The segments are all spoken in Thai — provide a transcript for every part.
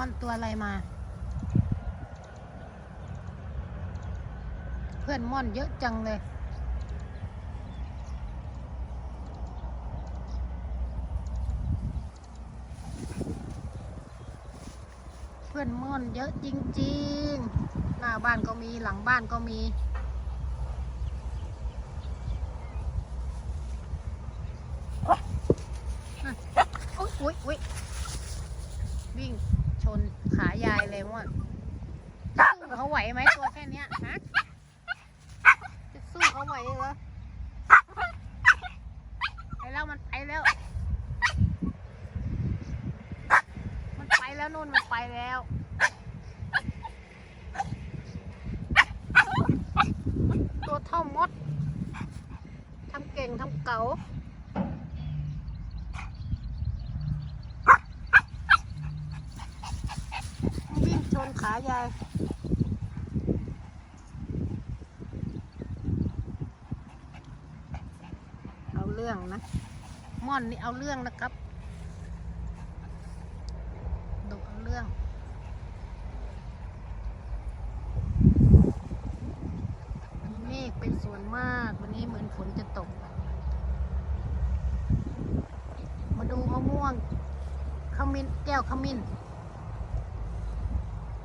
ม่อนตัวอะไรมา เพื่อนม่อนเยอะจังเลย เพื่อนม่อนเยอะจริงๆ หน้าบ้านก็มีหลังบ้านก็มี อุ๊ยอุ๊ยอุ๊ยวิ่งชนขายายเลยม่อนสู้เขาไหวไหมตัวแค่เนี้ยฮะ จะสู้เขาไหวเหรอ ไป แล้ว มันไปแล้วนไปแล้วนู่นมันไปแล้ว ตัวเท่ามด ทำเก่งทำเก๋าวิ่งชนขายายเอาเรื่องนะ ม่อนนี่เอาเรื่องนะครับดุเอาเรื่องมีเมฆเป็นส่วนมาก วันนี้เหมือนฝนจะตก มาดูมะม่วงขมิ้นแก้วขมิ้น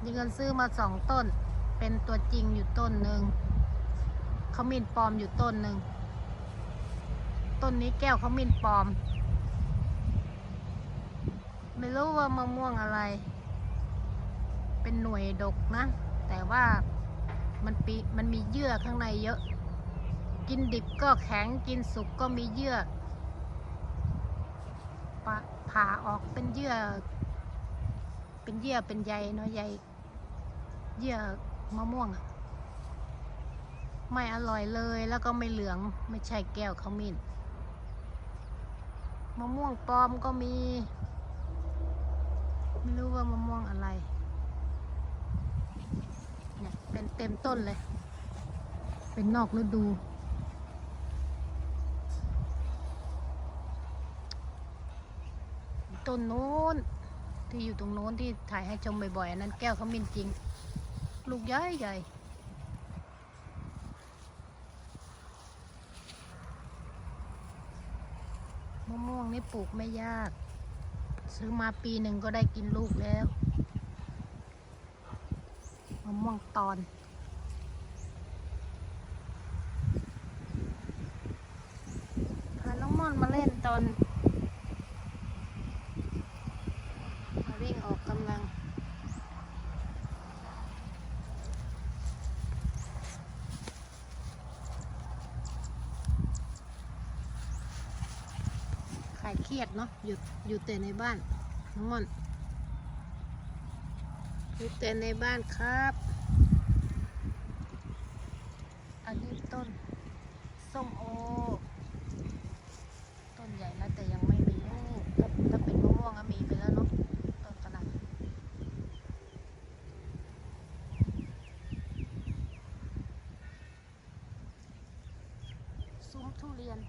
มีเงินซื้อมาสองต้น เป็นตัวจริงอยู่ต้นหนึ่งขมิ้นปลอมอยู่ต้นหนึ่ง ต้นนี้แก้วขมิ้นปลอม ไม่รู้ว่ามะม่วงอะไร เป็นหน่วยดกนะ แต่ว่ามันปีมันมีเยื่อข้างในเยอะ กินดิบก็แข็งกินสุกก็มีเยื่อปะผ่าออกเป็นเยื่อ เป็นเยื่อเป็นใยเนาะใยเยื่อมะม่วงไม่อร่อยเลยแล้วก็ไม่เหลืองไม่ใช่แก้วขมิ้น มะม่วงปลอมก็มี ไม่รู้ว่ามะม่วงอะไร เนี่ยเป็นเต็มต้นเลย เป็นนอกฤดู ต้นโน้น ที่อยู่ตรงโน้นที่ถ่ายให้ชมบ่อยๆอันนั้นแก้วขมิ้นจริง ลูกใหญ่ใหญ่มะม่วงนี่ปลูกไม่ยาก ซื้อมาปีหนึ่งก็ได้กินลูกแล้วมะม่วงตอนพาน้องม่อนมาเล่นตอน มาวิ่งออกกำลัง ขายเครียดเนาะหยุดอยู่แต่ในบ้านน้องม่อนอยู่แต่ในบ้านครับ อันนี้ต้น ส้มโอ ต้นใหญ่แล้วแต่ยังไม่มีลูกถ้าถ้าเป็นมะม่วงก็มีไปแล้วเนาะต้นขนาดซุ้มทุเรียน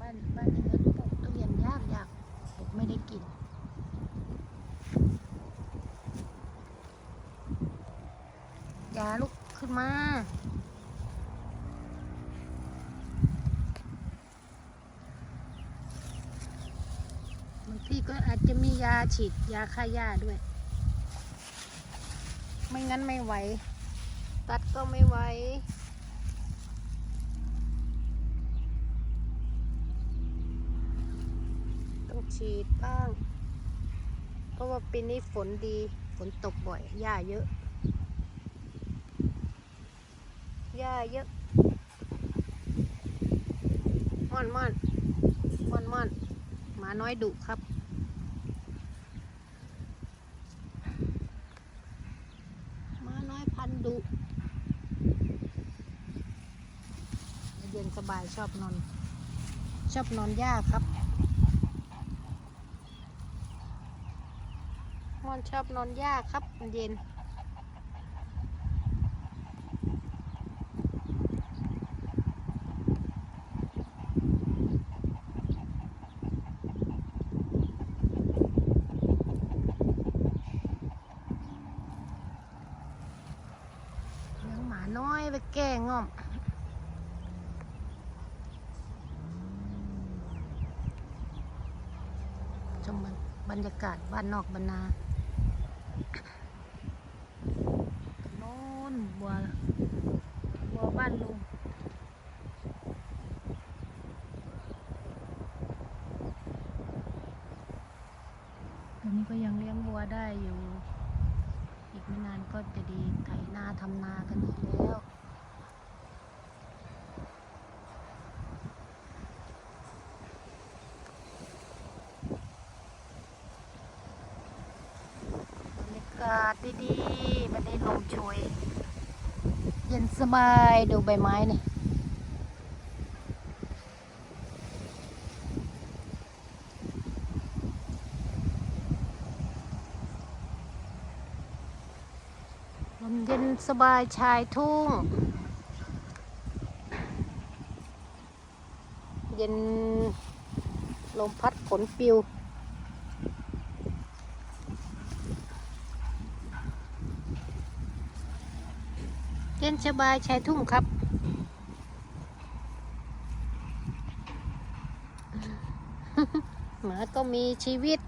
บ้านบ้านนี้เงินปลูกทุเรียนยากยาก ปลูกไม่ได้กินอย่าลุกขึ้นมา บางทีก็อาจจะมียาฉีดยาฆ่าหญ้าด้วย ไม่งั้นไม่ไหว ตัดก็ไม่ไหว ต้อง ฉีดบ้าง เพราะว่าปีนี้ฝนดี ฝนตกบ่อย หญ้าเยอะ หญ้าเยอะม่อนม่อนม่อนม่อนหมาน้อยดุครับ หมาน้อยพันดุเย็นสบายชอบนอน ชอบนอนหญ้าครับ อนชอบนอนยากครับเย็น เลี้งหมาน้อยไปแก่ง่อมชมบรรยากาศบ้านนอกบ้านนา โน่นบัวบัวบ้านลุงตอนนี้ก็ยังเลี้ยงวัวได้อยู่ อีกไม่นานก็จะดีไถนาทำนากันอีกแล้ว บรรยากาศดีๆมันได้ลมโชย เย็นสบายดูใบไม้นี่ลมเย็นสบายชายทุ่ง เย็นลมพัดฝนปิว เย็นสบายชายทุ่งครับ หมาก็มีชีวิต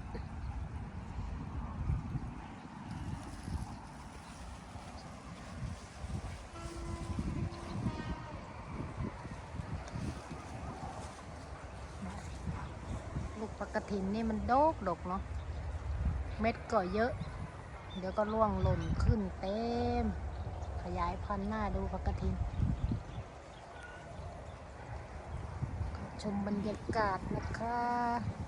ลูกปกตินนี่มันโดกดกเนาะ เม็ดก็เยอะ เดี๋ยวก็ร่วงหล่นขึ้นเต็มายพันธุ์หน้าดูปกติงชมบรรยากาศนะคะ